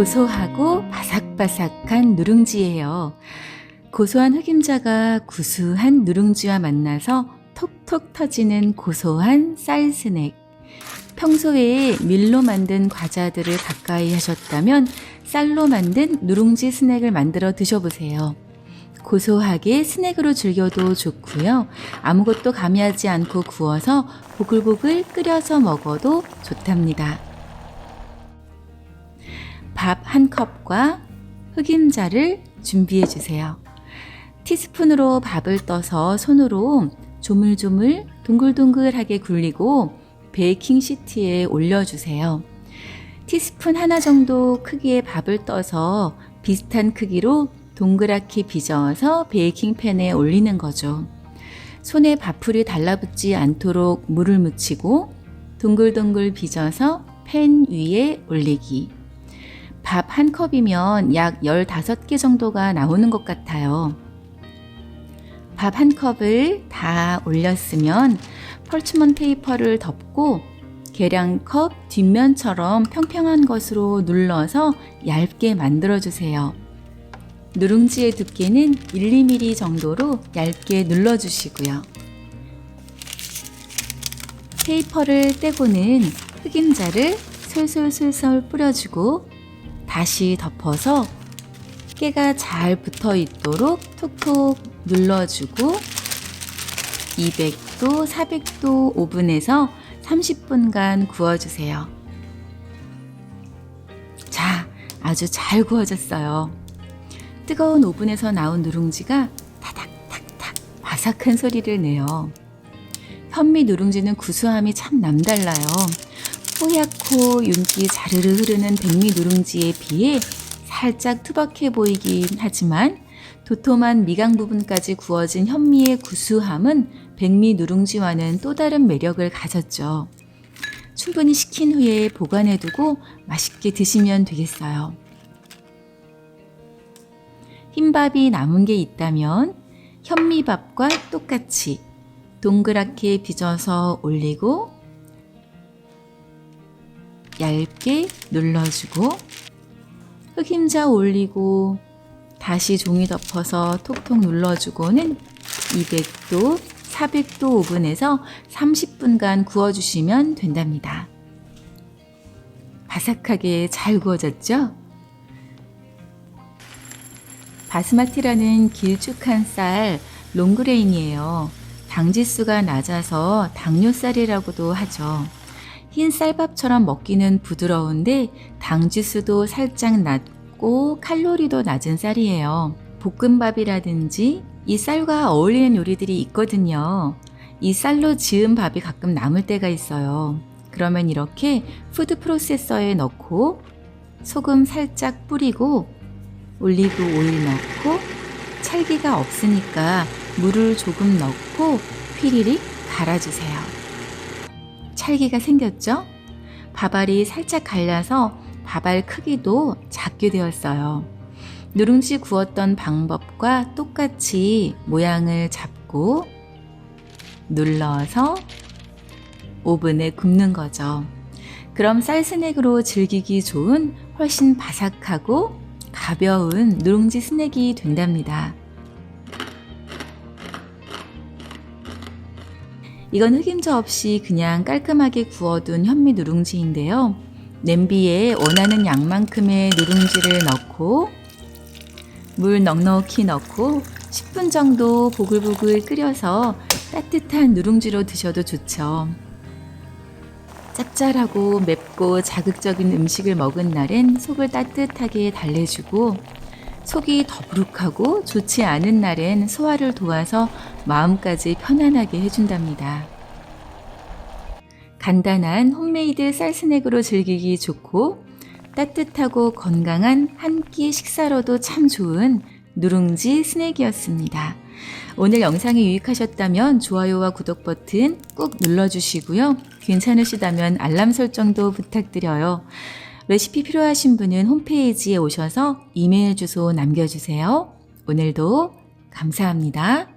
고소하고 바삭바삭한 누룽지예요. 고소한 흑임자가 구수한 누룽지와 만나서 톡톡 터지는 고소한 쌀 스낵. 평소에 밀로 만든 과자들을 가까이 하셨다면 쌀로 만든 누룽지 스낵을 만들어 드셔보세요. 고소하게 스낵으로 즐겨도 좋고요. 아무것도 가미하지 않고 구워서 보글보글 끓여서 먹어도 좋답니다. 밥 한 컵과 흑임자를 준비해 주세요. 티스푼으로 밥을 떠서 손으로 조물조물 동글동글하게 굴리고 베이킹 시트에 올려주세요. 티스푼 하나 정도 크기의 밥을 떠서 비슷한 크기로 동그랗게 빚어서 베이킹 팬에 올리는 거죠. 손에 밥풀이 달라붙지 않도록 물을 묻히고 동글동글 빚어서 팬 위에 올리기. 밥 한 컵이면 약 15개 정도가 나오는 것 같아요. 밥 한 컵을 다 올렸으면 펄치먼 페이퍼를 덮고 계량컵 뒷면처럼 평평한 것으로 눌러서 얇게 만들어주세요. 누룽지의 두께는 1, 2mm 정도로 얇게 눌러주시고요. 페이퍼를 떼고는 흑임자를 솔솔솔솔 뿌려주고 다시 덮어서 깨가 잘 붙어 있도록 톡톡 눌러주고 200도, 400도 오븐에서 30분간 구워주세요. 자, 아주 잘 구워졌어요. 뜨거운 오븐에서 나온 누룽지가 타닥탁탁 바삭한 소리를 내요. 현미 누룽지는 구수함이 참 남달라요. 뽀얗고 윤기 자르르 흐르는 백미 누룽지에 비해 살짝 투박해 보이긴 하지만 도톰한 미강 부분까지 구워진 현미의 구수함은 백미 누룽지와는 또 다른 매력을 가졌죠. 충분히 식힌 후에 보관해두고 맛있게 드시면 되겠어요. 흰밥이 남은 게 있다면 현미밥과 똑같이 동그랗게 빚어서 올리고 얇게 눌러주고 흑임자 올리고 다시 종이 덮어서 톡톡 눌러주고는 200도, 400도 오븐에서 30분간 구워주시면 된답니다. 바삭하게 잘 구워졌죠? 바스마티라는 길쭉한 쌀 롱그레인이에요. 당지수가 낮아서 당뇨쌀이라고도 하죠. 흰 쌀밥처럼 먹기는 부드러운데 당지수도 살짝 낮고 칼로리도 낮은 쌀이에요. 볶음밥이라든지 이 쌀과 어울리는 요리들이 있거든요. 이 쌀로 지은 밥이 가끔 남을 때가 있어요. 그러면 이렇게 푸드 프로세서에 넣고 소금 살짝 뿌리고 올리브 오일 넣고 찰기가 없으니까 물을 조금 넣고 휘리릭 갈아주세요. 찰기가 생겼죠? 밥알이 살짝 갈라서 밥알 크기도 작게 되었어요. 누룽지 구웠던 방법과 똑같이 모양을 잡고 눌러서 오븐에 굽는 거죠. 그럼 쌀 스낵으로 즐기기 좋은 훨씬 바삭하고 가벼운 누룽지 스낵이 된답니다. 이건 흑임자 없이 그냥 깔끔하게 구워둔 현미 누룽지인데요. 냄비에 원하는 양만큼의 누룽지를 넣고 물 넉넉히 넣고 10분 정도 보글보글 끓여서 따뜻한 누룽지로 드셔도 좋죠. 짭짤하고 맵고 자극적인 음식을 먹은 날엔 속을 따뜻하게 달래주고 속이 더부룩하고 좋지 않은 날엔 소화를 도와서 마음까지 편안하게 해준답니다. 간단한 홈메이드 쌀 스낵으로 즐기기 좋고 따뜻하고 건강한 한 끼 식사로도 참 좋은 누룽지 스낵이었습니다. 오늘 영상이 유익하셨다면 좋아요와 구독 버튼 꾹 눌러주시고요. 괜찮으시다면 알람 설정도 부탁드려요. 레시피 필요하신 분은 홈페이지에 오셔서 이메일 주소 남겨주세요. 오늘도 감사합니다.